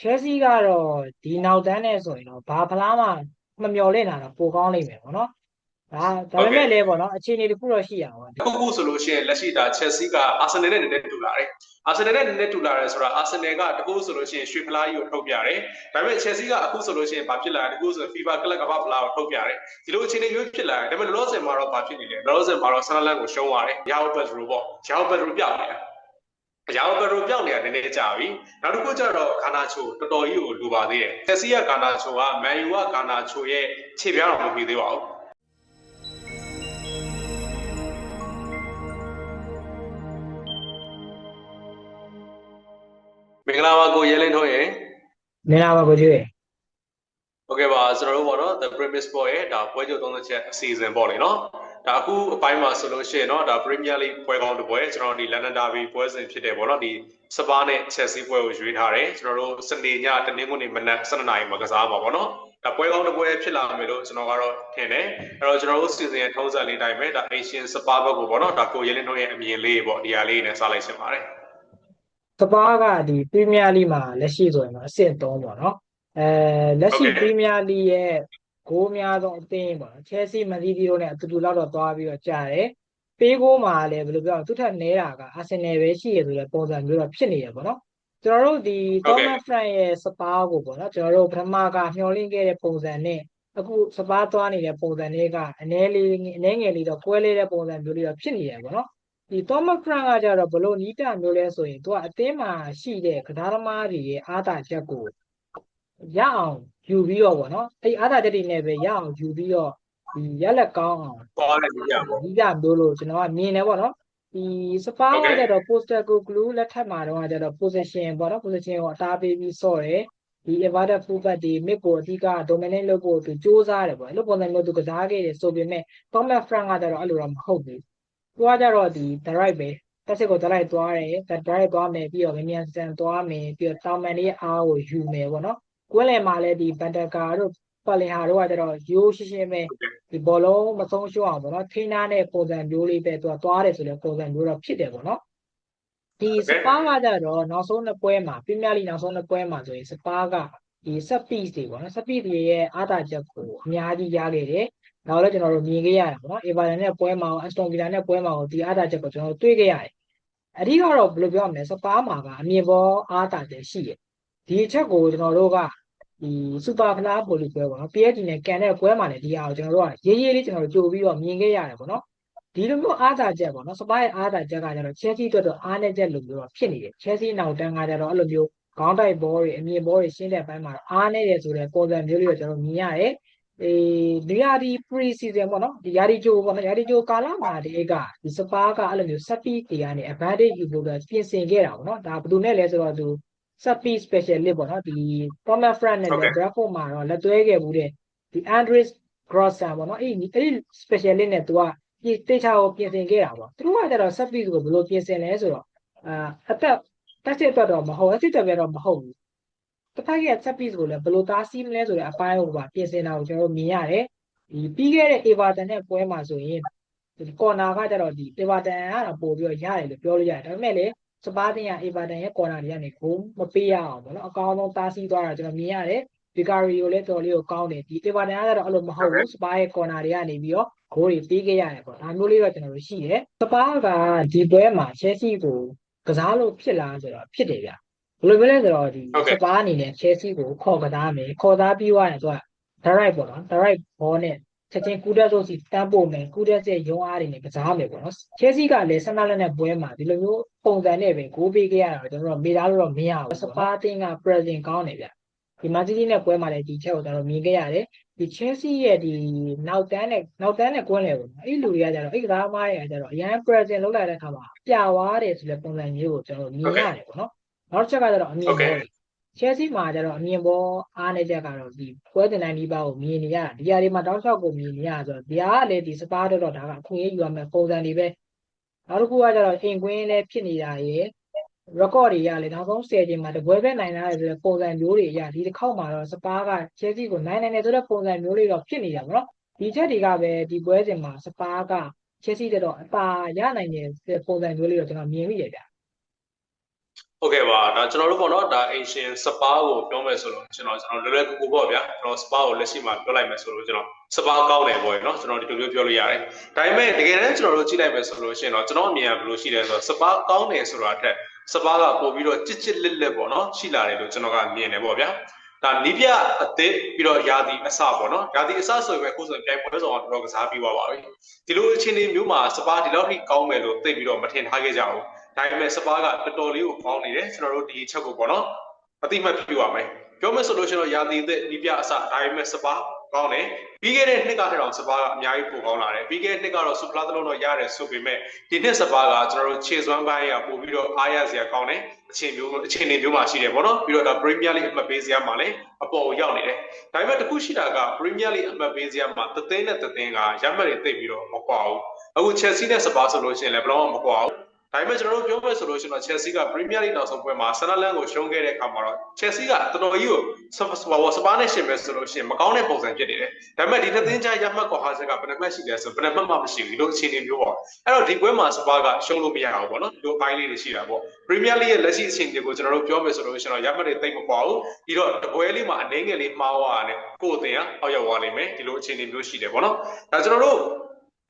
ချက်စီကတော့ဒီနောက်တန်းနဲ့ဆိုရင်တော့ဘာဖလားမှမမျော်လင့်တာတော့ပိုကောင်းလိမ့်မယ်ပေါ့နော်ဒါဒါပေမဲ့လည်းပေါ့နော်အခြေအနေတစ်ခုတော့ရှိရပါဘောအခုခုဆိုလို့ရှိရင်လက်ရှိဒါ Chelsea က Arsenal နဲ့နည်းနည်းတူလာတယ်။ Arsenal နဲ့နည်းနည်းတူလာတယ်ဆိုတာ Arsenal ကတကူဆိုလို့ရှိရင်ရွှေဖလားကြီးကိုထုတ်ပြတယ်။ဒါပေမဲ့ Chelsea ကအခုဆိုလို့ရှိရင်ဘာဖြစ်လာလဲတကူဆို FIFA ကလပ်ကမ္ဘာဖလားကိုထုတ်ပြတယ်။ဒီလိုအခြေအနေမျိုးဖြစ်လာတယ်။ဒါပေမဲ့လောလောဆယ်မှာတော့ဘာဖြစ်နေလဲ။လောလောဆယ်မှာတော့ Sunderland ကိုရှုံးသွားတယ်။ Yao Pedro ပေါ့။ Yao Pedro ပြောက်နေတာ။ ။ရောင်ကရုံပြောင်းနေတာနည်းနည်းကြာပြီ။နောက်တစ်ခုကျတော့ဂါနာချိုတော်တော်ကြီးကိုလိုပါသေးတယ်။တက်စီကဂါနာချိုကမန်ယူကဂါနာချိုရဲ့ခြေပြောင်းတော့မပြီးသေးပါဘူး။မင်္ဂလာပါကိုရဲလင်းထွန်းရေမင်္ဂလာပါကိုကျွေးဟုတ်ကဲ့ပါကျွန်တော်တို့ပေါ့နော် the premise ပေါ့ရဲ့ဒါပွဲကြိုသုံးသချက်အစီအစဉ်ပေါ့လေနော် ဒါအခုအပိုင်းမှာဆိုလို့ရှိရင်เนาะဒါ Premier League ပွဲကောင်းတစ်ပွဲကျွန်တော်ဒီ London Derby ပွဲစဉ်ဖြစ်တယ်ပေါ့နော်ဒီစပါးနဲ့ Chelsea ပွဲကိုရွေးထားတယ်ကျွန်တော်တို့စနေညတနင်္ဂနွေမနက်7:00နာရီမှာကစားမှာပေါ့နော်ဒါပွဲကောင်းတစ်ပွဲဖြစ်လာမယ်လို့ကျွန်တော်ကတော့ထင်တယ်အဲ့တော့ကျွန်တော်တို့စီစဉ်ရဲ့ထုံးစံလေးတိုင်းပဲဒါ Asian စပါးဘက်ကိုပေါ့နော်ဒါကိုရဲလင်းထွန်းရဲ့အမြင်လေးပေါ့ဒီဟာလေးနဲ့စလိုက်ရှင်ပါတယ် စပါးကဒီပရီးမီးယားလိမှာလက်ရှိဆိုရင်တော့အဆင့်3ပေါ့နော်အဲလက်ရှိပရီးမီးယားလိရဲ့ ဂိုးများဆုံးအသင်းပေါ့နော်ချဲစီမန်စီးတီးတို့နဲ့အတူတူလောက်တော့သွားပြီးတော့ကြာတယ်ပေးကိုမှာလည်းဘယ်လိုပြောသူထက်နဲတာကအာဆင်နယ်ပဲရှိရဆိုတဲ့ပုံစံမျိုးတော့ဖြစ်နေရပေါ့နော်ကျွန်တော်တို့ဒီ Thomas Frank ရဲ့စပါးကိုပေါ့နော်ကျွန်တော်တို့ပထမကမျှော်လင့်ခဲ့တဲ့ပုံစံနဲ့အခုစပါးသွားနေတဲ့ပုံစံတွေကအနည်းလေးအနည်းငယ်လေးတော့ကွဲလေးတဲ့ပုံစံမျိုးလေးတော့ဖြစ်နေရပေါ့နော်ဒီ Thomas Frank ကကြတော့ဘလို့နီးတာမျိုးလဲဆိုရင်သူကအသင်းမှာရှိတဲ့ကစားသမားတွေရဲ့အားသာချက်ကို ရအောင်ယူပြီးတော့ဗောနော်အဲ့အားသာချက်တွေနဲ့ပဲရအောင်ယူပြီးတော့ဒီရက်လက်ကောင်းအောင်သွားတယ်ကြည့်ရပါဒီပြမျိုးလို့ကျွန်တော်ကမြင်တယ်ဗောနော်ဒီစပါးကကြတော့ poster ကို glue လက်ထပ်မှာတော့ကြတော့ position ဗောနော် position ကိုအသားပေးပြီးဆော့တယ်ဒီ inverted fullback ဒီ mid ကိုအဓိက dominate လုပ်ဖို့သူစူးစမ်းတယ်ဗောအဲ့လိုပုံစံမျိုးသူကစားခဲ့တယ်ဆိုပေမဲ့ Thomas Frank ကကြတော့အဲ့လိုတော့မဟုတ်ဘူးသူကကြတော့ဒီ direct ပဲတက်စစ်ကို direct သွားတယ် direct သွားမယ်ပြီးတော့မြန်မြန်ဆန်သွားမယ်ပြီးတော့တောင်မန်လေးအားကိုယူမယ်ပေါ့နော် ကွင်းလယ်မှာလည်းဒီဘန်တကာတို့ပတ်လင်ဟာတို့ကကြတော့ရိုးရှင်းရှင်းပဲဒီဘောလုံးမဆုံးရှုံးအောင်ပေါ့နော်ထိန်းထားတဲ့ပုံစံမျိုးလေးပဲသူကသွားတယ်ဆိုတဲ့ပုံစံမျိုးတော့ဖြစ်တယ်ပေါ့နော်ဒီစပါးကကြတော့နောက်ဆုံးနှစ်ပွဲမှာပရီးမီးယားလိနောက်ဆုံးနှစ်ပွဲမှာဆိုရင်စပါးကဒီ set piece တွေပေါ့နော် set piece တွေရဲ့အားသာချက်ကိုအများကြီးရခဲ့တယ်နောက်လည်းကျွန်တော်တို့မြင်ခဲ့ရတယ်ပေါ့နော်အေဗာတန်နဲ့ပွဲမှာအက်စတွန်ဗီလာနဲ့ပွဲမှာဒီအားသာချက်ကိုကျွန်တော်တို့တွေ့ခဲ့ရတယ်အဓိကတော့ဘယ်လိုပြောရမလဲစပါးမှာကအမြင်ပေါ်အားသာချက်ရှိတယ် ဒီအချက်ကိုကျွန်တော်တို့ကဒီစူပါဖလားပိုလီပွဲပေါ့နော် PSG နဲ့ကန်တဲ့ပွဲမှာလည်းဒီအားကိုကျွန်တော်တို့ကရေးရေးလေးကျွန်တော်တို့ကြိုပြီးတော့မြင်ခဲ့ရတယ်ပေါ့နော်ဒီလိုမျိုးအားသာချက်ပေါ့နော်စပါးရဲ့အားသာချက်ကကျတော့ Chelsea အတွက်တော့အားနည်းချက်လိုမျိုးတော့ဖြစ်နေတယ် Chelsea နောက်တန်းကကျတော့အဲ့လိုမျိုးခေါင်းတိုက်ဘောတွေအမြင်ဘောတွေရှင်းတဲ့ဘက်မှာအားနည်းတယ်ဆိုတဲ့ပုံစံမျိုးလေးကိုကျွန်တော်မြင်ရတယ်အေးဒီယာဒီ pre season ပေါ့နော်ဒီယာဒီဂျိုပေါ့နော်ယာဒီဂျိုကာလမှာတည်းကဒီစပါးကအဲ့လိုမျိုး set piece တွေကနေ advantage ယူဖို့တော့ပြင်ဆင်ခဲ့တာပေါ့နော်ဒါဘယ်သူနဲ့လဲဆိုတော့သူ set piece specialist ပေါ့နော်ဒီ Thomas Frank နဲ့လည်း Bradford မှာတော့လက်သွဲခဲ့မှုတဲ့ဒီ Andres Grossan ပေါ့နော်အဲ့ဒီအဲ့ဒီ specialist နဲ့သူကပြင်တေချာကိုပြင်ဆင်ခဲ့တာပေါ့သူတို့ကကျတော့ set piece ကိုဘယ်လိုပြင်ဆင်လဲဆိုတော့အာအသက်တက်စစ်အတွက်တော့မဟုတ်အစစ်တက်ပြတော့မဟုတ်ဘူးတစ်ဖက်က set piece ကိုလည်းဘယ်လိုသားစီးမလဲဆိုတဲ့အပိုင်းကိုပါပြင်ဆင်တာကိုကျွန်တော်တို့မြင်ရတယ်ဒီပြီးခဲ့တဲ့ Everton နဲ့ပွဲမှာဆိုရင်ဒီ corner ကကြတော့ဒီ Everton ကတော့ပို့ပြီးတော့ရတယ်လို့ပြောလို့ရတယ်ဒါပေမဲ့လည်း စပါးတင်က Everton ရဲ့ corner တွေကနေဂိုးမပေးရအောင်ပေါ့နော်အကောင်းဆုံးသားစီးသွားတာကျွန်တော်မြင်ရတယ် Vicario ကိုလည်းတော်လေးကိုကောင်းတယ်ဒီ Everton ကတော့အဲ့လိုမဟုတ်ဘူးစပါးရဲ့ corner တွေကနေပြီးတော့ဂိုးတွေပေးခဲ့ရတယ်ပေါ့ဒါမျိုးလေးတော့ကျွန်တော်တို့ရှိတယ်စပါးကဒီပွဲမှာ Chelsea ကိုကစားလို့ဖြစ်လားဆိုတော့ဖြစ်တယ်ဗျဘယ်လိုပဲလဲဆိုတော့ဒီစပါးအနေနဲ့ Chelsea ကိုခေါ်ကစားမယ်ခေါ်သားပြီးသွားရင်သူက direct ပေါ့နော် direct ball နဲ့ ချက်ချင်းကူတက်ဆိုစီတန်းပို့မယ်ကူတက်ရဲ့ရုံးအားတွေနဲ့ကစားမယ်ပေါ့နော် Chelsea ကလည်းဆန္ဒလက်နဲ့ပွဲမှာဒီလိုမျိုးပုံစံနဲ့ပဲဂိုးပေးခဲ့ရတာတော့ကျွန်တော်တို့မေးသားလို့တော့မရဘူးစပါးအသင်းက present ကောင်းတယ်ဗျဒီမာတီတီနဲ့ပွဲမှာလည်းဒီချက်ကိုကျွန်တော်မြင်ခဲ့ရတယ်ဒီ Chelsea ရဲ့ဒီနောက်တန်းနဲ့နောက်တန်းနဲ့ကွင်းလေပေါ့နော်အဲ့လူတွေကကြတော့အဲ့ကစားသမားတွေကကြတော့အရန် present လောက်လာတဲ့အခါမှာပြွားတယ်ဆိုတဲ့ပုံစံမျိုးကိုကျွန်တော်မြင်ရတယ်ပေါ့နော်နောက်တစ်ချက်ကကျတော့အမြင်ပေါ် တယ်ချဲစီမှာကျတော့အမြင်ပေါ်အားနေချက်ကတော့ဒီပွဲတင်တိုင်းဒီပါကိုမြင်နေရတာဒီဟာတွေမှာတောက်လျှောက်ကိုမြင်နေရဆိုတော့ဒီဟာကလည်းဒီစပါးတော့တော့ဒါကအခွင့်အရေးယူရမယ်ပုံစံတွေပဲနောက်တစ်ခုကကျတော့အိမ်ကွင်းလည်းဖြစ်နေတာရယ် record တွေရလေနောက်ဆုံး10ချိန်မှာတပွဲပဲနိုင်လာတယ်ဆိုတဲ့ပုံစံမျိုးတွေရဒီတစ်ခေါက်မှာတော့စပါးကချဲစီကိုနိုင်နိုင်တယ်ဆိုတဲ့ပုံစံမျိုးလေးတော့ဖြစ်နေတာပေါ့နော်ဒီချက်တွေကပဲဒီပွဲစဉ်မှာစပါးကချဲစီတက်တော့အပါရနိုင်တဲ့ပုံစံမျိုးလေးတော့ကျွန်တော်မြင်မိရကြ ဟုတ်ကဲ့ပါဒါကျွန်တော်တို့ပေါ့နော်ဒါ Asian Spa ကိုပြောမယ်ဆိုလို့ကျွန်တော်ကျွန်တော်လွယ်လွယ်ကူကူပေါ့ဗျာကျွန်တော် Spa ကိုလက်ရှိမှာပြောလိုက်မယ်ဆိုလို့ကျွန်တော် Spa ကောင်းတယ်ပေါ့နော်ကျွန်တော်ဒီလိုမျိုးပြောလို့ရတယ်ဒါပေမဲ့တကယ်တမ်းကျွန်တော်တို့ကြည့်လိုက်မယ်ဆိုလို့ရှိရင်တော့ကျွန်တော်အမြင်ကဘယ်လိုရှိလဲဆိုတော့ Spa ကောင်းတယ်ဆိုတာအထက် Spa ကပို့ပြီးတော့ကြစ်ကြစ်လက်လက်ပေါ့နော်ရှိလာတယ်လို့ကျွန်တော်ကမြင်တယ်ပေါ့ဗျာဒါနီးပြအသစ်ပြီးတော့ယာတီအစပေါ့နော်ယာတီအစဆိုရင်ပဲခုဆိုရင်ပြိုင်ပွဲဆောင်တော့တော်တော်ကစားပြီးသွားပါပြီဒီလိုအခြေအနေမျိုးမှာ Spa ဒီလောက်ထိကောင်းမယ်လို့သိပြီးတော့မထင်ထားခဲ့ကြဘူး ဒါပေမဲ့စပါးကတော်တော်လေးကိုကောင်းနေတယ်ကျွန်တော်တို့ဒီချက်ကိုပေါ့နော်အတိမတ်ပြုရမယ်ပြောမယ်ဆိုလို့ရှိရင်တော့ရာသီသက်ဒီပြအစဒါပေမဲ့စပါးကောင်းတယ်ပြီးခဲ့တဲ့နှစ်ကထက်တော့စပါးကအများကြီးပိုကောင်းလာတယ်ပြီးခဲ့တဲ့နှစ်ကတော့စူပလာသလုံးတော့ရတယ်ဆိုပေမဲ့ဒီနှစ်စပါးကကျွန်တော်တို့ခြေစွမ်းပိုင်းကပို့ပြီးတော့အားရစရာကောင်းတယ်အချိန်မျိုးအချိန်နေမျိုးမှာရှိတယ်ပေါ့နော်ပြီးတော့ဒါ Premier League အမှတ်ပေးစရာမှာလည်းအပေါ်ကိုရောက်နေတယ်ဒါပေမဲ့တခုရှိတာက Premier League အမှတ်ပေးစရာမှာတသိန်းနဲ့တသိန်းကရမှတ်တွေသိပ်ပြီးတော့မကွာဘူးအခု Chelsea နဲ့စပါးဆိုလို့ရှိရင်လည်းဘယ်တော့မှမကွာဘူး ဒါပေမဲ့ကျွန်တော်တို့ပြောမယ်ဆိုလို့ရှိရင်တော့ Chelsea က Premier League နောက်ဆုံးပွဲမှာ Sunderland ကိုရှုံးခဲ့တဲ့အခါမှာတော့ Chelsea ကတော်တော်ကြီးကိုစပါစပါနဲ့ရှင်ပဲဆိုလို့ရှိရင်မကောင်းတဲ့ပုံစံဖြစ်နေတယ်။ဒါပေမဲ့ဒီတစ်သင်းချရမှတ်ကွာဟာချက်ကဘယ်နှမှတ်ရှိလဲဆိုဘယ်နှမှတ်မှမရှိဘူးလို့အခြေအနေမျိုးပေါ့။အဲ့တော့ဒီပွဲမှာစပါကရှုံးလို့မရဘူးပေါ့နော်။ဒီလိုအပိုင်းလေးတွေရှိတာပေါ့။ Premier League ရဲ့လက်ရှိအခြေအနေကိုကျွန်တော်တို့ပြောမယ်ဆိုလို့ရှိရင်တော့ရမှတ်တွေသိပ်မကွာဘူး။ပြီးတော့တပွဲလေးမှာအနေငယ်လေးမှားသွားတယ်ကိုယ်အသင်ကအောက်ရောက်သွားလိမ့်မယ်ဒီလိုအခြေအနေမျိုးရှိတယ်ပေါ့နော်။ဒါကျွန်တော်တို့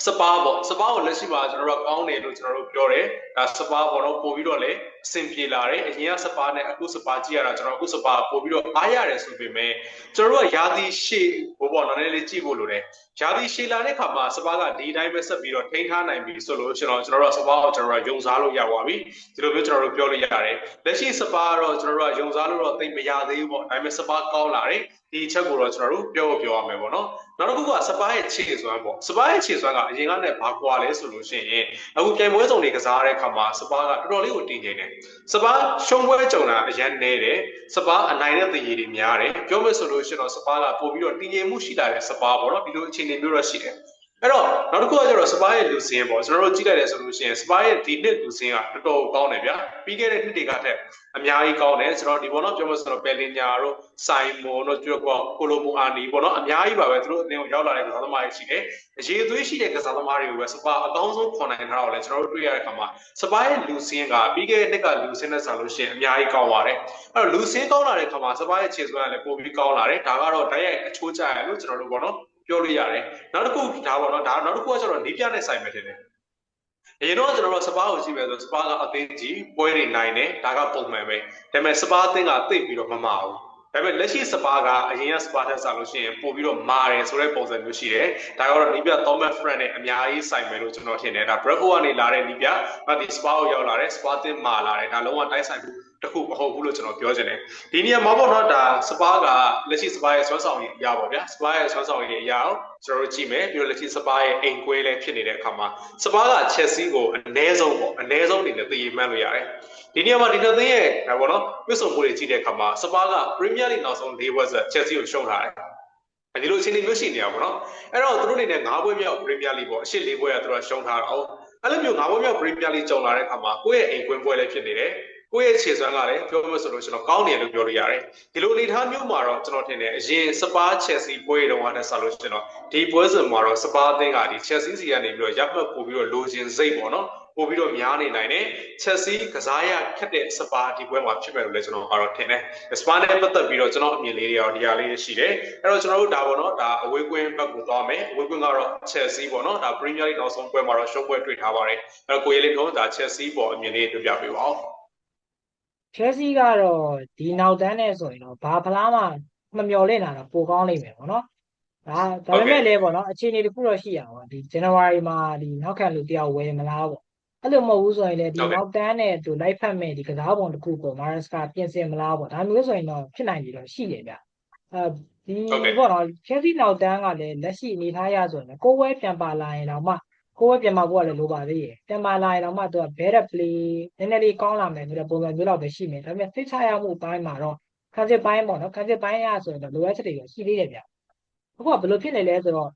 စပါပေါ့စပါကိုလက်ရှိမှာကျွန်တော်တို့ကောင်းတယ်လို့ကျွန်တော်တို့ပြောတယ်ဒါစပါပေါ့တော့ပို့ပြီးတော့လေ အဆင်ပြေလာတယ်အရင်ကစပါနဲ့အခုစပါကြည့်ရတာကျွန်တော်အခုစပါပို့ပြီးတော့အားရတယ်ဆိုပေမဲ့ကျွန်တော်တို့ကယာတီရှေ့ဘို့ပေါ့နော်နည်းနည်းလေးကြည့်ဖို့လိုတယ်ယာတီရှေ့လာတဲ့ခါမှာစပါကဒီတိုင်းပဲဆက်ပြီးတော့ထိန်းထားနိုင်ပြီဆိုလို့ကျွန်တော်ကျွန်တော်တို့စပါကိုကျွန်တော်တို့ယုံစားလို့ရပါပြီဒီလိုမျိုးကျွန်တော်တို့ပြောလို့ရတယ်လက်ရှိစပါကတော့ကျွန်တော်တို့ကယုံစားလို့တော့သိမရသေးဘူးပေါ့ဒါပေမဲ့စပါကောင်းလာတယ်ဒီချက်ကိုတော့ကျွန်တော်တို့ပြောပြောရမယ်ပေါ့နော်နောက်တစ်ခုကစပါးရဲ့ခြေစွမ်းပေါ့စပါးရဲ့ခြေစွမ်းကအရင်ကနဲ့ဘာကွာလဲဆိုလို့ရှိရင်အခုပြိုင်ပွဲစုံတွေကစားတဲ့အခါမှာစပါးကတော်တော်လေးကိုတင်ကျင်တယ်စပါးရှုံးပွဲကြုံတာအရင်နေတယ်စပါးအနိုင်တဲ့တရေတွေများတယ်ပြောမယ်ဆိုလို့ရှိရင်တော့စပါးကပို့ပြီးတော့တင်ကျင်မှုရှိလာတဲ့စပါးပေါ့နော်ဒီလိုအခြေအနေမျိုးတော့ရှိတယ် အဲ့တော့နောက်တစ်ခုကကျတော့စပါးရဲ့လူစင်းပေါ့ကျွန်တော်တို့ကြည့်လိုက်တယ်ဆိုလို့ရှိရင်စပါးရဲ့ဒီနှစ်လူစင်းကတော်တော်ကောင်းတယ်ဗျာပြီးခဲ့တဲ့နှစ်တွေကထက်အများကြီးကောင်းတယ်ကျွန်တော်ဒီဘောနော်ပြောမှဆိုတော့ဘယ်လင်ညာတို့ဆိုင်မွန်တို့ကျွတ်ကောကိုလိုမိုအာနီပေါ့နော်အများကြီးပါပဲသူတို့အင်းကိုရောက်လာတဲ့ကစားသမားတွေရှိတယ်အရေးသွေးရှိတဲ့ကစားသမားတွေကိုပဲစပါအကောင်းဆုံးခွန်နိုင်ထားတော့လေကျွန်တော်တို့တွေ့ရတဲ့အခါမှာစပါရဲ့လူစင်းကပြီးခဲ့တဲ့နှစ်ကလူစင်းနဲ့ဆန်လို့ရှိရင်အများကြီးကောင်းပါတယ်အဲ့တော့လူစင်းကောင်းလာတဲ့အခါမှာစပါရဲ့ခြေစွမ်းကလည်းပိုပြီးကောင်းလာတယ်ဒါကတော့တိုက်ရိုက်အချိုးကျရလို့ကျွန်တော်တို့ပေါ့နော် ပြောလို့ရတယ်နောက်တစ်ခုဒါပေါ့နော်ဒါနောက်တစ်ခုကကျတော့နေပြနဲ့ဆိုင်မယ်ထင်တယ်အရင်တော့ကျွန်တော်တို့စပါးကိုကြည့်မယ်ဆိုစပါးကအသင်းကြီးပွဲတွေနိုင်တယ်ဒါကပုံမှန်ပဲဒါပေမဲ့စပါးအသင်းကသိပ်ပြီးတော့မမအောင်ဒါပေမဲ့လက်ရှိစပါးကအရင်ကစပါးထက်ဆလို့ရှိရင်ပို့ပြီးတော့မာတယ်ဆိုတဲ့ပုံစံမျိုးရှိတယ်ဒါကတော့နီးပြ Thomas Frank နဲ့အများကြီးဆိုင်မယ်လို့ကျွန်တော်ထင်တယ်ဒါ Bravo ကနေလာတဲ့နီးပြဒီ spa ကိုရောက်လာတယ် spa တင်မာလာတယ်ဒါလုံးဝတိုက်ဆိုင်မှု တခုမဟုတ်ဘူးလို့ကျွန်တော်ပြောချင်တယ်ဒီနေရာမှာပေါ့နော်ဒါ spa ကလက်ရှိ spa ရဲ့ဆွမ်းဆောင်ရည်အရာပေါ့ဗျာ spa ရဲ့ဆွမ်းဆောင်ရည်အရာကိုကျွန်တော်တို့ကြည့်မယ်ပြီးတော့လက်ရှိ spa ရဲ့အိမ်ကွဲလည်းဖြစ်နေတဲ့အခါမှာ spa က Chelsea ကိုအနည်းဆုံးပေါ့အနည်းဆုံးအနေနဲ့သိရမှန်းလို့ရတယ်ဒီနေရာမှာဒီနှစ်သင်းရဲ့ဒါပေါ့နော်ပြစ်ဆုံမှုတွေကြည့်တဲ့အခါမှာ spa က Premier League နောက်ဆုံး၄ဝက်ဆက် Chelsea ကိုရှုံးထားတယ်ဒီလိုအခြေအနေမျိုးရှိနေရပါတော့အဲ့တော့သူတို့အနေနဲ့၅ဘွဲမြောက် Premier League ပေါ့အရှိ၄ဘွဲကသူတို့ရှုံးထားတော့အဲ့လိုမျိုး၅ဘွဲမြောက် Premier League ကြုံလာတဲ့အခါမှာကိုယ့်ရဲ့အိမ်ကွင်းပွဲလည်းဖြစ်နေတယ် ကိုယ့်ရဲ့ခြေစွမ်းကလည်းပြောမှဆိုလို့ကျွန်တော်ကောင်းတယ်လို့ပြောလို့ရတယ်ဒီလိုအနေထားမျိုးမှာတော့ကျွန်တော်ထင်တယ်အရင်စပါး Chelsea ပွဲတုန်းကတည်းကဆက်လို့ကျွန်တော်ဒီပွဲစဉ်မှာတော့စပါးအသင်းကဒီ Chelsea စီကနေပြီးတော့ရပ်မှတ်ပို့ပြီးတော့လိုချင်စိတ်ပေါ့နော်ပို့ပြီးတော့များနေနိုင်တယ်ချက်စီကစားရခက်တဲ့စပါဒီပွဲမှာဖြစ်မယ်လို့လည်းကျွန်တော်ကတော့ထင်တယ်စပါနဲ့ပတ်သက်ပြီးတော့ကျွန်တော်အမြင်လေးတွေရောဒီဟာလေးရှိတယ်အဲ့တော့ကျွန်တော်တို့ဒါပေါ့နော်ဒါအဝေးကွင်းဘက်ကိုသွားမယ်အဝေးကွင်းကတော့ချက်စီပေါ့နော်ဒါ Premier League နောက်ဆုံးပွဲမှာတော့ရှုံးပွဲတွေ့ထားပါတယ်အဲ့တော့ကိုရေးလေးတို့ဒါချက်စီပေါ်အမြင်လေးတွေ့ပြပေးပါဦး Chelsea ကတော့ဒီနောက်တန်းနဲ့ဆိုရင်တော့ဘာဖလားမှမမျော်လင့်တာတော့ပိုကောင်းလိမ့်မယ်ပေါ့နော်ဒါဒါပေမဲ့လည်းပေါ့နော်အခြေအနေတစ်ခုတော့ရှိရပါဒီ January မှာဒီနောက်ခံလူတယောက်ဝယ်မလားပေါ့အဲ့လိုမဟုတ်ဘူးဆိုရင်လည်းဒီနောက်တန်းနဲ့သူလိုက်ဖက်မဲ့ဒီကစားပုံတစ်ခုပေါ့ Maresca ပြင်ဆင်မလားပေါ့ဒါမျိုးဆိုရင်တော့ဖြစ်နိုင်ပြီတော့ရှိတယ်ဗျအဲဒီပေါ့နော် Chelsea နောက်တန်းကလည်းလက်ရှိအနေထားရဆိုရင်ကိုယ်ဝဲပြန်ပါလာရင်တော့မှ ကိုယ်ပဲပြန်မဖို့ကလည်းလိုပါသေးတယ်ပြန်မလာရင်တော့မှသူက better play နည်းနည်းလေးကောင်းလာမယ်ဆိုတဲ့ပုံစံမျိုးလောက်ပဲရှိမယ်ဒါပေမဲ့သိချရမှုအပိုင်းမှာတော့ခံစစ်ပိုင်းပေါ့နော်ခံစစ်ပိုင်းရဆိုရင်တော့လိုအပ်ချက်တွေရှိသေးတယ်ဗျအခုကဘယ်လိုဖြစ်နေလဲဆိုတော့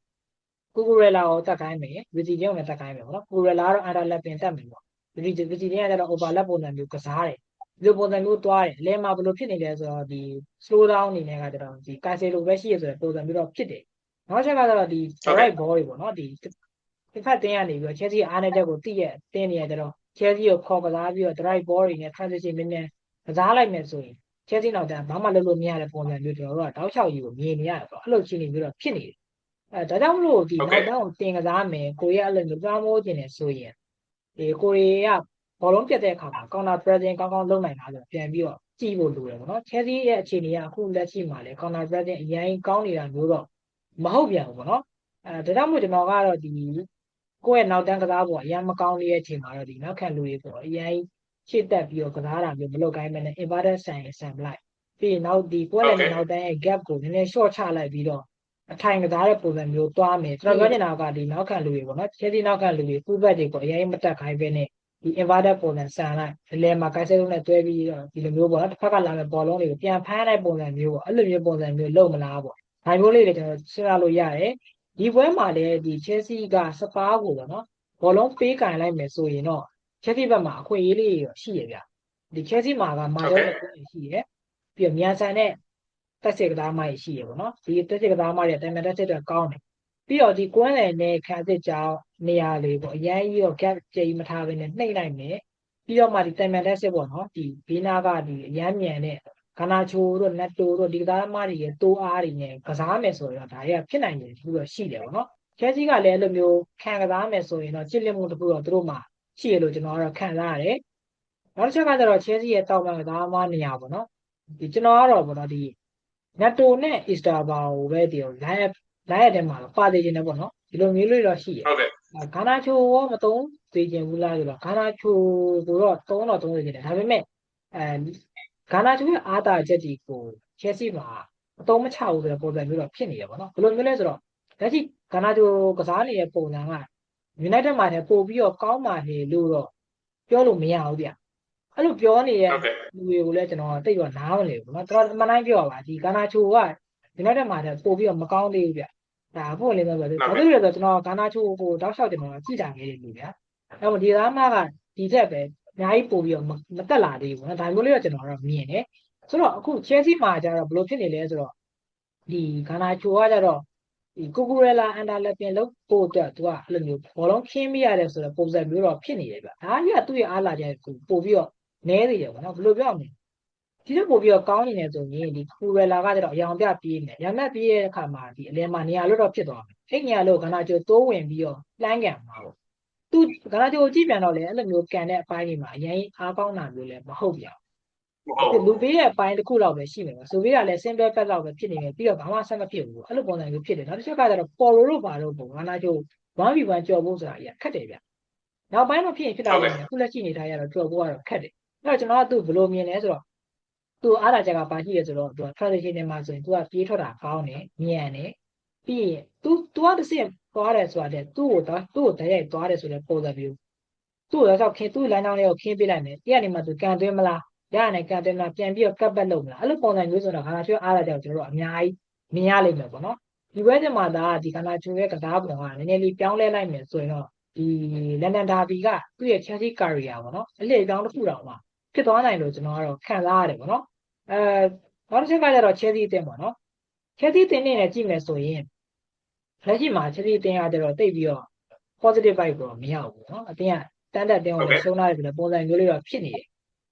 Cucurella ကိုတက်ခိုင်းမယ် Virgin ကိုလည်းတက်ခိုင်းမယ်ပေါ့နော် Cucurella ကတော့ underlapping တက်မယ်ပေါ့ Virgin Virgin ကတော့ overlap ပုံစံမျိုးကစားတယ်ဒီလိုပုံစံမျိုးသွားတယ်အလဲမှာဘယ်လိုဖြစ်နေလဲဆိုတော့ဒီ slow down အနေနဲ့ကတော့ဒီ Cancelo ပဲရှိရဆိုတဲ့ပုံစံမျိုးတော့ဖြစ်တယ်နောက်ချက်ကဆိုတော့ဒီ right ball တွေပေါ့နော်ဒီ တစ်ဖက်တင်းကနေပြီးတော့ Chelsea အားနေတဲ့ကိုတိရဲ့တင်းနေရကြတော့ Chelsea ကိုခေါ်ကစားပြီးတော့ drive ball တွေနဲ့ transition နည်းနည်းကစားလိုက်မယ်ဆိုရင်ချက်စီနောက်တန်းဘာမှလုပ်လို့မရတဲ့ပုံစံမျိုးကျွန်တော်တို့ကတောက်လျှောက်ကြီးကိုမြင်နေရတယ်ပေါ့အဲ့လိုချင်းနေပြီးတော့ဖြစ်နေတယ်အဲဒါကြောင့်မလို့ဒီနောက်တန်းကိုတင်ကစားမယ်ကိုရီးယားအဲ့လိုမျိုးသွားမိုးခြင်းနေဆိုရင်ဒီကိုရီးယားဘောလုံးပြတ်တဲ့အခါမှာ counter pressing ကောင်းကောင်းလုပ်နိုင်တာဆိုပြန်ပြီးတော့ကြည့်ဖို့လိုတယ်ပေါ့နော်ချက်စီရဲ့အခြေအနေကအခုလက်ရှိမှာလေ counter pressing အရင်ကောင်းနေတာမျိုးတော့မဟုတ်ပြန်ဘူးပေါ့နော်အဲဒါကြောင့်မို့ကျွန်တော်ကတော့ဒီ ကိုယ့်ရဲ့နောက်တန်းကစားဖို့အရင်မကောင်းသေးတဲ့အချိန်မှာတော့ဒီနောက်ခံလူတွေပေါ့အရင်ရှေ့တက်ပြီးတော့ကစားတာမျိုးမလုပ်ကိုင်းမနဲ့ inverted ဆန်ဆန်ပလိုက်ပြီးရင်နောက်ဒီကိုယ့်ရဲ့နောက်တန်းရဲ့ gap ကိုနည်းနည်း short ချလိုက်ပြီးတော့အထိုင်ကစားတဲ့ပုံစံမျိုးသွားမယ်ကျွန်တော်ပြောချင်တာကဒီနောက်ခံလူတွေပေါ့နော်ချက်စီနောက်ခံလူတွေ full back တွေပေါ့အရင်မတက်ခိုင်းပဲနဲ့ဒီ inverted ပုံစံဆန်လိုက်ဒီလေမှာကိုက်စက်လုံးနဲ့တွဲပြီးတော့ဒီလိုမျိုးပေါ့နော်တစ်ဖက်ကလာမဲ့ဘောလုံးတွေကိုပြန်ဖမ်းတဲ့ပုံစံမျိုးပေါ့အဲ့လိုမျိုးပုံစံမျိုးလုပ်မလားပေါ့ဒါမျိုးလေးတွေကျွန်တော်စဉ်းစားလို့ရတယ် ဒီပွဲမှာလည်းဒီ Chelsea ကစပါးကိုပေါ့နော်ဘောလုံးပေးကင်လိုက်မယ်ဆိုရင်တော့ Chelsea ဘက်မှာအခွင့်အရေးလေးတွေရှိရဗျဒီ Chelsea မှာကမာတော့အခွင့်အရေးရှိရပြီးတော့မြန်ဆန်တဲ့တက်စစ်ကစားမကြီးရှိရပေါ့နော်ဒီတက်စစ်ကစားမတွေတိုင်မန်တက်စစ်တွေကောင်းတယ်ပြီးတော့ဒီကွမ်းလည်နဲ့ခံစစ်ကြောင်းနေရာလေးပေါ့အရင်ကြီးတော့ gap ကြေးမထားဘဲနဲ့နှိမ့်လိုက်မယ်ပြီးတော့မှဒီတိုင်မန်တက်စစ်ပေါ့နော်ဒီဘေးနာကဒီအရမ်းမြန်တဲ့ ကနာချိုတို့နတ်တိုတို့ဒီကစားသမားတွေရဲ့တိုးအားတွေနဲ့ကစားမယ်ဆိုရင်တော့ဒါတွေကဖြစ်နိုင်တယ်ပြီးတော့ရှိတယ်ပေါ့နော်ချဲစီကလည်းအဲ့လိုမျိုးခံကစားမယ်ဆိုရင်တော့ချစ်လက်မှုတစ်ခုတော့သူတို့မှာရှိရလို့ကျွန်တော်ကတော့ခံစားရတယ်နောက်တစ်ချက်ကကျတော့ချဲစီရဲ့တောက်မှန်ကစားသမားနေရာပေါ့နော်ဒီကျွန်တော်ကတော့ပေါ့နော်ဒီနတ်တိုနဲ့အစ္စတာဘာကိုပဲဒီလို live live ထဲမှာပါသေးခြင်းနဲ့ပေါ့နော်ဒီလိုမျိုးလေးတော့ရှိရဟုတ်ကဲ့ဂါနာချိုရောမသုံးသေးခြင်းဘူးလားဆိုတော့ဂါနာချိုကိုတော့သုံးတော့သုံးသေးတယ်ဒါပေမဲ့အဲ ဂါနာချိုရဲ့အားတာချက်ကြီးကိုချက်စီမှာအသုံးမချဘူးဆိုတဲ့ပုံစံမျိုးတော့ဖြစ်နေရပါတော့ဘယ်လိုမျိုးလဲဆိုတော့လက်ရှိဂါနာချိုကစားနေတဲ့ပုံစံက United မှာလည်းပို့ပြီးတော့ကောင်းပါလေလို့တော့ပြောလို့မရဘူးဗျအဲ့လိုပြောနေတဲ့ ဟုတ်ကဲ့ လူတွေကိုလည်းကျွန်တော်တိတ်တော့နားမလည်ဘူးเนาะတော်တော်မနိုင်ပြောပါဒီဂါနာချိုက United မှာလည်းပို့ပြီးတော့မကောင်းသေးဘူးဗျဒါအဖို့လည်းပဲဆိုတော့ဘာလို့လဲဆိုတော့ကျွန်တော်ဂါနာချိုကိုတောက်လျှောက်ကျွန်တော်ကြည့်တာခဲ့တယ်လူဗျာအဲ့တော့ဒီသားမကဒီထက်ပဲအ များကြီးပို့ပြီးတော့မတက်လာသေးဘူးနော်ဒါမျိုးလေးတော့ကျွန်တော်ကတော့မြင်တယ်ဆိုတော့အခု Chelsea မှာကျတော့ဘယ်လိုဖြစ်နေလဲဆိုတော့ဒီဂါနာချိုကကျတော့ဒီကိုကူရဲလာအန်ဒါလက်ပင်လို့ပို့အတွက်သူကအဲ့လိုမျိုးဘောလုံးခင်းမိရတယ်ဆိုတော့ပုံစံမျိုးတော့ဖြစ်နေတယ်ဗျဒါကြီးကသူ့ရဲ့အားလာချက်ကိုပို့ပြီးတော့နဲနေတယ်ပေါ့နော်ဘယ်လိုပြောမလဲဒီလိုပို့ပြီးတော့ကောင်းနေတယ်ဆိုရင်ဒီကူရဲလာကကျတော့အယောင်ပြပြေးနေတယ်ရမက်ပြေးတဲ့အခါမှာဒီအလဲမှာနေရာလို့တော့ဖြစ်သွားတယ်အဲ့နေရာလို့ခန္ဓာကျိုးတိုးဝင်ပြီးတော့လှမ်းကန်မှာပေါ့ သူခန္ဓာကျိုးကြည့်ပြန်တော့လေအဲ့လိုမျိုးကန်တဲ့အပိုင်းတွေမှာအရင်အားကောင်းတာမျိုးလည်းမဟုတ်ပြန်မဟုတ်လူပေးရဲ့အပိုင်းတစ်ခုလောက်ပဲရှိမယ်ဆိုပေးကလည်း simple pack လောက်ပဲဖြစ်နေတယ်ပြီးတော့ဘာမှဆက်မဖြစ်ဘူးအဲ့လိုပုံစံမျိုးဖြစ်တယ်နောက်တစ်ချက်ကကျတော့ပေါ်လိုတို့ပါတော့ပုံခန္ဓာကျိုး 1v1 ကြော်ဖို့ဆိုတာအရင်ခက်တယ်ဗျနောက်ပိုင်းတော့ဖြစ်ရင်ဖြစ်တာပဲခုလက်ရှိနေထားရတော့ကြော်ဖို့ကတော့ခက်တယ်အဲ့တော့ကျွန်တော်ကသူ့ဘယ်လိုမြင်လဲဆိုတော့သူအားလာချက်ကပါရှိရဆိုတော့သူက transition တွေမှာဆိုရင်သူကပြေးထွက်တာကောင်းတယ်မြန်တယ်ပြီးရင် तू तू ကတစ်စက် သွားတယ်ဆိုတာတဲ့သူ့ကိုတော့သူ့ကိုတရိုက်သွားတယ်ဆိုတဲ့ပုံစံမျိုးသူ့ကိုတော့ခင်းသူ့လမ်းကြောင်းလေးကိုခင်းပေးလိုက်မယ်တည့်ရနေမှသူကန်သွင်းမလားရရနေကန်သွင်းမလားပြန်ပြီးတော့ကပ်ပတ်လုပ်မလားအဲ့လိုပုံစံမျိုးဆိုတော့ခါလာချွေးအားလာချက်ကိုကျွန်တော်တို့အများကြီးမြင်ရလိမ့်မယ်ပေါ့နော်ဒီဘက်ကျမှဒါဒီခါလာချွေးရဲ့ကစားပုံကနည်းနည်းလေးပြောင်းလဲလိုက်မယ်ဆိုရင်တော့ဒီလန်ဒန်ဒါဘီကသူ့ရဲ့ Chelsea career ပေါ့နော်အလေအကြောင်းတစ်ခုတော့မှဖြစ်သွားနိုင်လို့ကျွန်တော်ကတော့ခံစားရတယ်ပေါ့နော်အဲနောက်တစ်ချက်ကကျတော့ Chelsea အသင်းပေါ့နော် Chelsea အသင်းနဲ့ကြည့်မယ်ဆိုရင် လက်ရှိမှာ Chelsea အသင်းကကျတော့တိတ်ပြီးတော့ positive vibe တော့မရဘူးเนาะအတင်းကတန်းတက်တင်းကိုလည်းရှုံးလာတယ်ဆိုတဲ့ပုံစံမျိုးလေးတော့ဖြစ်နေတယ်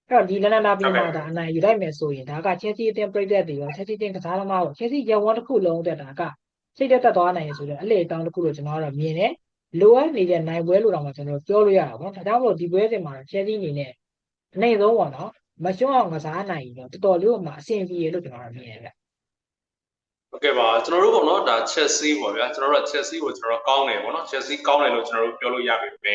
အဲ့တော့ဒီလန်ဒန်ဒါဘီမှာဒါအနိုင်ယူလိုက်မယ်ဆိုရင်ဒါက Chelsea အသင်းပြိသက်တွေရော Chelsea အသင်းကစားသမားကို Chelsea ရဝန်းတစ်ခုလုံးအတွက်ဒါကစိတ်သက်သက်သွားနိုင်ရဆိုတော့အလေအတောင်းတစ်ခုလို့ကျွန်တော်ကတော့မြင်တယ်လိုအပ်နေတဲ့နိုင်ပွဲလို့တော့မှကျွန်တော်ပြောလို့ရတာပေါ့နော်ဒါကြောင့်မလို့ဒီပွဲစဉ်မှာတော့ Chelsea အနေနဲ့အနေဆုံးပေါ့နော်မရှုံးအောင်ကစားနိုင်ရင်တော့တော်တော်လေးမှအဆင်ပြေလို့ကျွန်တော်ကတော့မြင်တယ်ဗျ ဟုတ်ကဲ့ပါကျွန်တော်တို့ပေါ့နော်ဒါ Chelsea ပေါ့ဗျာကျွန်တော်တို့က Chelsea ကိုကျွန်တော်ကောင်းတယ်ပေါ့နော် Chelsea ကောင်းတယ်လို့ကျွန်တော်တို့ပြောလို့ရပြီပဲ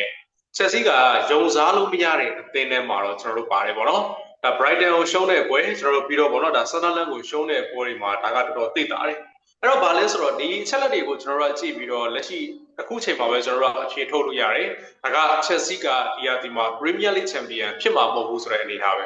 Chelsea ကယုံစားလို့မရတဲ့အသင်းထဲမှာတော့ကျွန်တော်တို့ပါတယ်ပေါ့နော်ဒါ Brighton ကိုရှုံးတဲ့ပွဲကျွန်တော်တို့ပြီးတော့ပေါ့နော်ဒါ Sunderland ကိုရှုံးတဲ့ပွဲတွေမှာဒါကတော်တော်သိတာတယ်အဲ့တော့ဗာလဲဆိုတော့ဒီအချက်လက်တွေကိုကျွန်တော်တို့ကကြည့်ပြီးတော့လက်ရှိအခုချိန်မှာပဲကျွန်တော်တို့ကအခြေထုတ်လို့ရတယ်ဒါက Chelsea ကဒီဟာဒီမှာ Premier League Champion ဖြစ်မှာမဟုတ်ဘူးဆိုတဲ့အနေအထားပဲ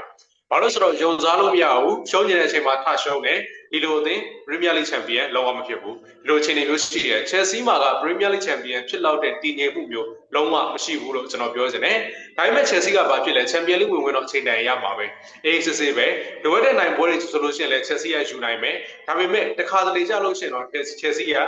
ဘာလို့ဆိုတော့ယုံစားလို့မရဘူးရှုံးနေတဲ့အချိန်မှာထရှုံးတယ်ဒီလိုအသင်း Premier League Champion လုံးဝမဖြစ်ဘူးဒီလိုအခြေအနေမျိုးရှိတယ် Chelsea မှာက Premier League Champion ဖြစ်လောက်တဲ့တည်ငြိမ်မှုမျိုးလုံးဝမရှိဘူးလို့ကျွန်တော်ပြောချင်တယ်ဒါပေမဲ့ Chelsea ကဘာဖြစ်လဲ Champion League ဝင်ဝင်တော့အချိန်တန်ရမှာပဲအေးစစ်စစ်ပဲလိုအပ်တဲ့နိုင်ပွဲတွေဆိုလို့ရှိရင်လည်း Chelsea ကယူနိုင်မယ်ဒါပေမဲ့တစ်ခါတလေကြလို့ရှိရင်တော့ Chelsea က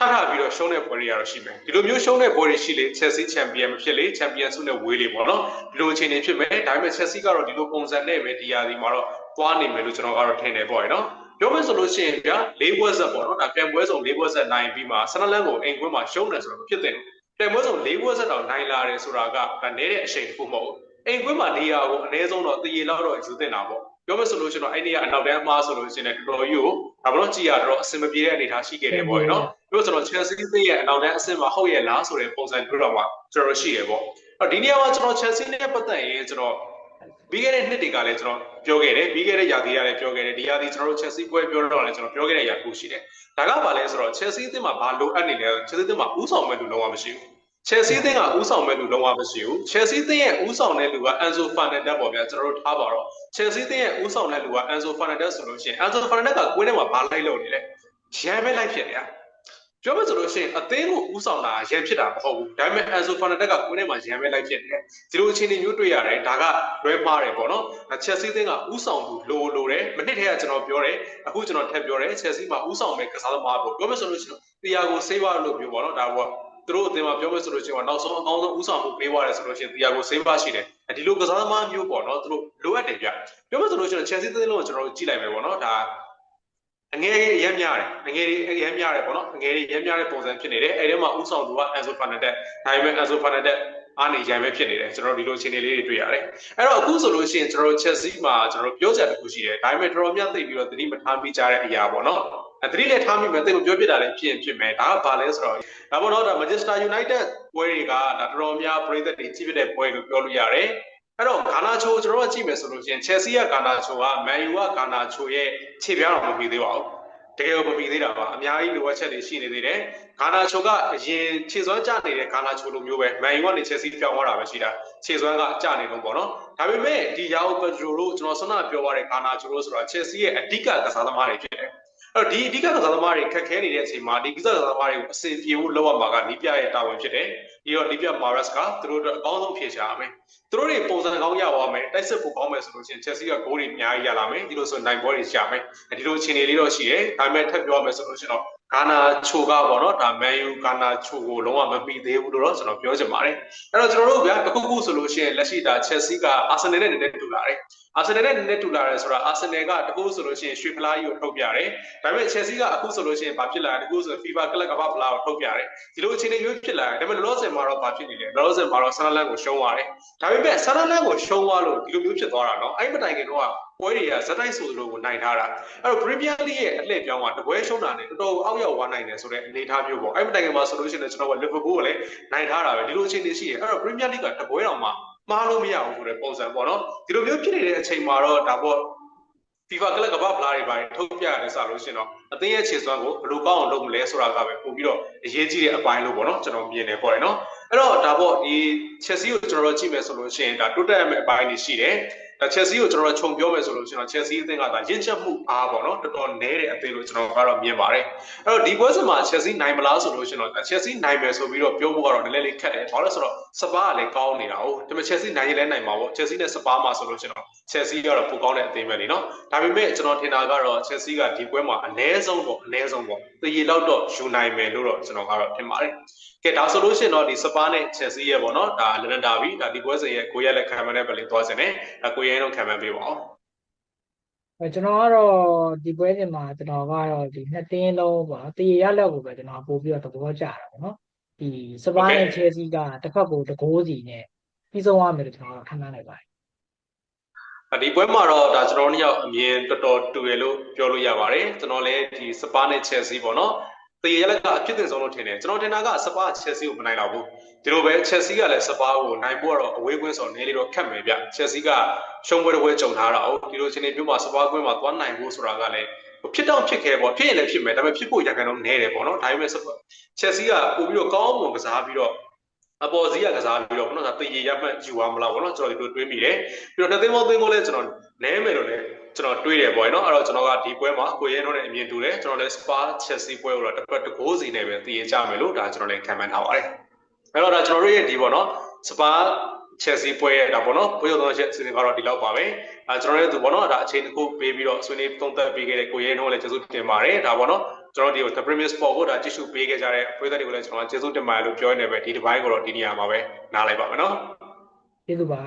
ထထပြီးတော့ရှုံးတဲ့ပွဲတွေကတော့ရှိမယ်ဒီလိုမျိုးရှုံးတဲ့ပွဲတွေရှိလေ Chelsea Champion မဖြစ်လေ Champion ဆုနဲ့ဝေးလေပေါ့နော်ဒီလိုအခြေအနေဖြစ်မယ်ဒါပေမဲ့ Chelsea ကတော့ဒီလိုပုံစံနဲ့ပဲဒီရာဒီမှာတော့သွားနေမယ်လို့ကျွန်တော်ကတော့ထင်တယ်ပေါ့ရနော်ပြောမယ်ဆိုလို့ရှိရင်ဗျာ၄ဘွဲဆက်ပေါ့နော်ဒါပြန်ပွဲဆောင်၄ဘွဲဆက်နိုင်ပြီးမှဆနလန်ကိုအိမ်ကွင်းမှာရှုံးတယ်ဆိုတော့ဖြစ်တဲ့ပြန်ပွဲဆောင်၄ဘွဲဆက်တော့နိုင်လာတယ်ဆိုတာကဗန်နေတဲ့အချိန်တစ်ခုမဟုတ်ဘူးအိမ်ကွင်းမှာနေရာကိုအနည်းဆုံးတော့တရေလောက်တော့ယူသင့်တာပေါ့ပြောမယ်ဆိုလို့ရှိရင်တော့အဲ့ဒီကအနောက်တန်းအမားဆိုလို့ရှိရင်တော်တော်ကြီးကိုဒါဘလို့ကြည်ရတော့အဆင်မပြေတဲ့အနေအထားရှိခဲ့တယ်ပေါ့နော် ပြောဆိုတော့ Chelsea သိရဲ့အနောက်တန်းအဆင့်မှာဟုတ်ရဲ့လားဆိုတဲ့ပုံစံမျိုးတော့မှကျွန်တော်ရှိရပေါ့အဲ့ဒီနေရာမှာကျွန်တော် Chelsea နဲ့ပတ်သက်ရင်ကျွန်တော်ပြီးခဲ့တဲ့နှစ်တွေကလည်းကျွန်တော်ပြောခဲ့တယ်ပြီးခဲ့တဲ့ရာသီကလည်းပြောခဲ့တယ်ဒီရာသီကျွန်တော်တို့ Chelsea ပွဲပြောတော့လည်းကျွန်တော်ပြောခဲ့တဲ့ရာခုရှိတယ်ဒါကဘာလဲဆိုတော့ Chelsea အသင်းမှာဘာလိုအပ်နေလဲ Chelsea အသင်းမှာဥဆောင်မဲ့လူလုံးဝမရှိဘူး Chelsea အသင်းကဥဆောင်မဲ့လူလုံးဝမရှိဘူး Chelsea အသင်းရဲ့ဥဆောင်တဲ့လူက Enzo Fernandez ပေါ့ဗျာကျွန်တော်တို့ထားပါတော့ Chelsea အသင်းရဲ့ဥဆောင်တဲ့လူက Enzo Fernandez ဆိုလို့ရှိရင် Enzo Fernandez ကကွင်းထဲမှာဘာလိုက်လို့နေလဲရမ်းပဲလိုက်ဖြစ်နေတာ ပြောမှဆိုလို့ရှိရင်အသင်းကိုဥဆောင်တာရန်ဖြစ်တာမဟုတ်ဘူးဒါပေမဲ့ Enzo Fernandez ကကိုယ်ထဲမှာရန်ပဲလိုက်ဖြစ်နေတယ်ဒီလိုအခြေအနေမျိုးတွေ့ရတယ်ဒါကလွဲမှားတယ်ပေါ့နော် Chelsea အသင်းကဥဆောင်သူလိုလိုတယ်မနစ်ထဲကကျွန်တော်ပြောတယ်အခုကျွန်တော်ထပ်ပြောတယ် Chelsea မှာဥဆောင်မဲ့ကစားသမားပေါ့ပြောမှဆိုလို့ရှိရင် Thiago Silva လို့ပြောပေါ့နော်ဒါပေါ့သူတို့အသင်းမှာပြောမယ်ဆိုလို့ရှိရင်နောက်ဆုံးအကောင်းဆုံးဥဆောင်မှုပေးသွားတယ်ဆိုလို့ရှိရင် Thiago Silva ရှိတယ်ဒီလိုကစားသမားမျိုးပေါ့နော်သူတို့လိုအပ်တယ်ဗျပြောမယ်ဆိုလို့ရှိရင် Chelsea အသင်းလုံးကိုကျွန်တော်တို့ကြည့်လိုက်မယ်ပေါ့နော်ဒါ အငယ်ကြီးရမ်းများတယ်အငယ်ကြီးရမ်းများတယ်ပေါ့နော်အငယ်ကြီးရမ်းများတဲ့ပုံစံဖြစ်နေတယ်အဲဒီမှာဥဆောင်သူက Enzo Fernandez ဒါပေမဲ့ Enzo Fernandez အားနေကြိုင်ပဲဖြစ်နေတယ်ကျွန်တော်ဒီလိုအခြေအနေလေးတွေတွေ့ရတယ်အဲ့တော့အခုဆိုလို့ရှိရင်ကျွန်တော် Chelsea မှာကျွန်တော်ပြောစရာတစ်ခုရှိတယ်ဒါပေမဲ့တော်တော်များသိပြီးတော့သတိမထားမိကြတဲ့အရာပေါ့နော်အသတိနဲ့ထားမိမယ်သိလို့ပြောပြတာလည်းဖြစ်ရင်ဖြစ်မယ်ဒါကဘာလဲဆိုတော့ဒါပေါ့နော်ဒါ Manchester United ပွဲတွေကဒါတော်တော်များပရိသတ်တွေကြည့်ပြတဲ့ပွဲလို့ပြောလို့ရတယ် အဲ့တော့ဂါနာချိုကျွန်တော်တို့ကြည့်မယ်ဆိုလို့ရှိရင် Chelsea ကဂါနာချိုက Man U ကဂါနာချိုရဲ့ခြေပြားတော်မပြီးသေးပါဘူးတကယ်ကိုမပြီးသေးတာပါအများကြီးလိုအပ်ချက်တွေရှိနေသေးတယ်ဂါနာချိုကအရင်ခြေစွမ်းကျနေတဲ့ဂါနာချိုလိုမျိုးပဲမန်ယူကနေချက်စီပြောင်းသွားတာပဲရှိတာခြေစွမ်းကကျနေတော့ပေါ့နော်ဒါပေမဲ့ဒီယာအိုပဒရိုတို့ကျွန်တော်ဆွမ်းနာပြောသွားတဲ့ဂါနာချိုတို့ဆိုတာချက်စီရဲ့အဓိကကစားသမားတွေဖြစ်တယ် အဲ့တော့ဒီအဓိကကစားသမားတွေခက်ခဲနေတဲ့အချိန်မှာဒီကစားသမားတွေကိုအဆင်ပြေဖို့လုပ်ရမှာကနီးပြရဲ့တာဝန်ဖြစ်တယ်ပြီးတော့နီးပြမာရက်စ်ကသူတို့အတွက်အကောင်းဆုံးဖြေရှာရမယ်သူတို့တွေပုံစံကောင်းရပါမယ်တိုက်စစ်ဖို့ကောင်းမယ်ဆိုလို့ချင်းချက်စီကဂိုးတွေအများကြီးရလာမယ်ဒီလိုဆိုနိုင်ဘောတွေရှာမယ်ဒီလိုအခြေအနေလေးတော့ရှိတယ်ဒါပေမဲ့ထပ်ပြောရမယ်ဆိုလို့ချင်းတော့ ဂါနာချိုကပေါ့နော်ဒါမန်ယူဂါနာချိုကိုလုံးဝမပြီးသေးဘူးလို့တော့ကျွန်တော်ပြောချင်ပါတယ်အဲ့တော့ကျွန်တော်တို့ဗျာတခုခုဆိုလို့ရှိရင်လက်ရှိဒါချက်စီကအာဆင်နယ်နဲ့နည်းနည်းတူလာတယ်အာဆင်နယ်နဲ့နည်းနည်းတူလာတယ်ဆိုတာအာဆင်နယ်ကတခုဆိုလို့ရှိရင်ရွှေဖလားကြီးကိုထုတ်ပြတယ်ဒါပေမဲ့ချက်စီကအခုဆိုလို့ရှိရင်ဘာဖြစ်လာလဲတခုဆို FIFA ကလပ်ကမ္ဘာဖလားကိုထုတ်ပြတယ်ဒီလိုအခြေအနေမျိုးဖြစ်လာတယ်ဒါပေမဲ့လောလောဆယ်မှာတော့ဘာဖြစ်နေလဲလောလောဆယ်မှာတော့ဆန်နလန်ကိုရှုံးသွားတယ်ဒါပေမဲ့ဆန်နလန်ကိုရှုံးသွားလို့ဒီလိုမျိုးဖြစ်သွားတာနော်အဲ့မတိုင်ခင်တော့ ပွဲတွေကဇက်တိုက်ဆိုလိုကိုနိုင်ထားတာအဲ့တော့ Premier League ရဲ့အလှည့်ပြောင်းကတပွဲရှုံးတာနဲ့တော်တော်အောက်ရောက်သွားနိုင်တယ်ဆိုတဲ့အနေအထားမျိုးပေါ့အဲ့မတိုင်ခင်မှာဆိုလို့ရှိရင်ကျွန်တော်က Liverpool ကိုလည်းနိုင်ထားတာပဲဒီလိုအခြေအနေရှိရအဲ့တော့ Premier League ကတပွဲတောင်မှမှားလို့မရဘူးဆိုတဲ့ပုံစံပေါ့နော်ဒီလိုမျိုးဖြစ်နေတဲ့အချိန်မှာတော့ဒါပေါ့ FIFA ကလပ်ကမ္ဘာဖလားတွေပါထုတ်ပြရတယ်ဆိုလို့ရှိရင်တော့အသင်းရဲ့ခြေစွမ်းကိုဘယ်လိုကောင်းအောင်လုပ်မလဲဆိုတာကပဲပို့ပြီးတော့အရေးကြီးတဲ့အပိုင်းလို့ပေါ့နော်ကျွန်တော်မြင်နေပေါ့ရနော်အဲ့တော့ဒါပေါ့ဒီ Chelsea ကိုကျွန်တော်တို့ကြည့်မယ်ဆိုလို့ရှိရင်ဒါတိုးတက်ရမယ့်အပိုင်းတွေရှိတယ် ဒါ Chelsea ကိုကျွန်တော်တို့ခြုံပြောမယ်ဆိုလို့ရှိရင်တော့ Chelsea အသင်းကဒါရင့်ချက်မှုအားပေါ့နော်တော်တော်နည်းတဲ့အသင်းလို့ကျွန်တော်ကတော့မြင်ပါတယ်အဲ့တော့ဒီပွဲစဉ်မှာ Chelsea နိုင်မလားဆိုလို့ရှိရင်တော့ Chelsea နိုင်မယ်ဆိုပြီးတော့ပြောဖို့ကတော့နည်းနည်းလေးခက်တယ်ဘာလို့လဲဆိုတော့စပါးကလည်းကောင်းနေတာဟုတ်ဒါပေမဲ့ Chelsea နိုင်ရင်လည်းနိုင်မှာပေါ့ Chelsea နဲ့စပါးမှာဆိုလို့ရှိရင်တော့ Chelsea ကတော့ပိုကောင်းတဲ့အသင်းပဲလीနော်ဒါပေမဲ့ကျွန်တော်ထင်တာကတော့ Chelsea ကဒီပွဲမှာအနည်းဆုံးပေါ့အနည်းဆုံးပေါ့တရေလောက်တော့ယူနိုင်မယ်လို့တော့ကျွန်တော်ကတော့ထင်ပါတယ်ကဲဒါဆိုလို့ရှိရင်တော့ဒီစပါးနဲ့ Chelsea ရဲ့ပေါ့နော်ဒါလန်ဒါဘီဒါဒီပွဲစဉ်ရဲ့ကိုရက်လက်ခံမှန်းတဲ့ပလင်သွားစင်တယ်ဒါကိုရဲတော့ခံမှန်းပေးပါအောင်အဲကျွန်တော်ကတော့ဒီပွဲစဉ်မှာကျွန်တော်ကတော့ဒီနှစ်တင်းလုံးပေါ့နော်တရေရလက်ကိုပဲကျွန်တော်ပို့ပြီးတော့သဘောကျတာပေါ့နော်ဒီစပါးနဲ့ချဲစီကတစ်ခါကိုတကိုးစီနဲ့ပြီးဆုံးရမယ်လို့ကျွန်တော်ကတော့ခန့်မှန်းလိုက်ပါတယ် ဒီပွဲမှာတော့ဒါကျွန်တော်တို့ယောက်အမြင်တော်တော်တူရလို့ပြောလို့ရပါတယ်ကျွန်တော်လည်းဒီစပါးနဲ့ Chelsea ပေါ့နော်တရေရက်လက်ကအဖြစ်တင်ဆုံးလို့ထင်တယ်ကျွန်တော်ထင်တာကစပါး Chelsea ကိုမနိုင်တော့ဘူးဒီလိုပဲ Chelsea ကလည်းစပါးကိုနိုင်ဖို့ကတော့အဝေးကွင်းဆိုတော့နည်းလေးတော့ခက်မယ်ဗျ Chelsea ကရှုံးပွဲတစ်ပွဲကြုံထားတာဟုတ်ဒီလိုချင်းနေမျိုးမှာစပါးကွင်းမှာသွားနိုင်ဖို့ဆိုတာကလည်းဖြစ်တော့ဖြစ်ခဲ့ပေါ့ဖြစ်ရင်လည်းဖြစ်မယ်ဒါပေမဲ့ဖြစ်ဖို့ရခိုင်တော့နည်းတယ်ပေါ့နော်ဒါပေမဲ့ Chelsea ကပို့ပြီးတော့ကောင်းမွန်ကစားပြီးတော့ အပေါ်စီးကကစားပြီးတော့ဘုနော်ဒါတရေရမှတ်ယူသွားမလားဘောနော်ကျွန်တော်ဒီလိုတွေးမိတယ်ပြီးတော့နှစ်သိန်းပေါင်းသိန်းကိုလည်းကျွန်တော်နဲမယ်လို့လည်းကျွန်တော်တွေးတယ်ပေါ့နော်အဲ့တော့ကျွန်တော်ကဒီပွဲမှာကိုရဲတို့နဲ့အမြင်တူတယ်ကျွန်တော်လည်း Spa Chelsea ပွဲကိုတော့တစ်ပတ်တကိုးစီနဲ့ပဲတရေကြမယ်လို့ဒါကျွန်တော်လည်းခံမှန်းထားပါတယ်အဲ့တော့ဒါကျွန်တော်တို့ရဲ့ဒီပေါ့နော် Spa Chelsea ပွဲရဲ့ဒါပေါ့နော်ပွဲရုံတော့ချက်စီစဉ်ကတော့ဒီလောက်ပါပဲအဲကျွန်တော်လည်းသူပေါ့နော်ဒါအချိန်တစ်ခုပေးပြီးတော့ဆွေးနွေးသုံးသပ်ပေးခဲ့တဲ့ကိုရဲတို့လည်းကျေးဇူးတင်ပါတယ်ဒါပေါ့နော် ကျွန်တော်ဒီကို The Premier Sport ကိုဒါကြည့်ရှုပေးခဲ့ကြတဲ့ပရိသတ်တွေကိုလည်းကျွန်တော်ကျေးဇူးတင်ပါတယ်လို့ပြောနေပဲဒီတစ်ပိုင်းကိုတော့ဒီနေရာမှာပဲနားလိုက်ပါမယ်နော်ကျေးဇူးပါ